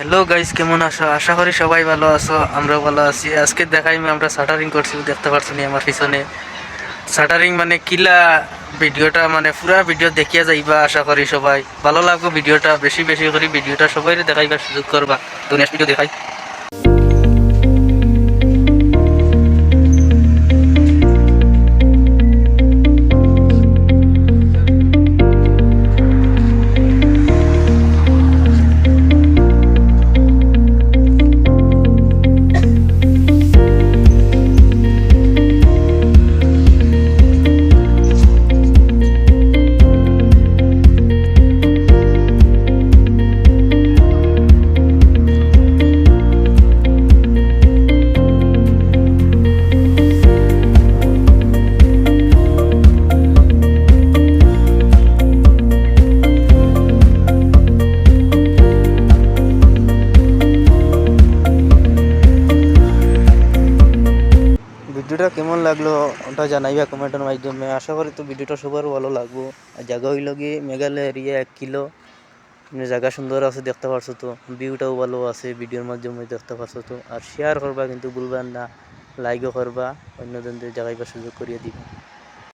Hello guys কেমন আছো? আশা করি সবাই ভালো আছো আমরা ভালো আছি। আজকে দেখাই আমরা শাটারিং করছি, দেখতে পারছি আমার পিছনে। শাটারিং মানে কিলা ভিডিওটা মানে পুরা ভিডিও দেখিয়া যাইবা, আশা করি সবাই। ভালো লাগবে ভিডিওটা, বেশি বেশি করে ভিডিওটা সবাই দেখাইবার সুযোগ করবা। দুনিয়া ভিডিও দেখাই। ভিডিওটা কেমন লাগল ওটা জানাইবা কমেন্টের মাধ্যমে। আশা করি তো ভিডিওটা সবার ভালো লাগবো। আর জায়গা হইল গিয়ে মেঘালয় এরিয়া এক কিলো। মানে জায়গা সুন্দর আছে, দেখতে পারছ তো। ভিউটাও ভালো আছে, ভিডিওর মাধ্যমে দেখতে পারছ তো। আর শেয়ার করবা কিন্তু ভুলবেন না লাইকও করবা, অন্যজনদের জায়গায় সুযোগ করিয়ে দিবা।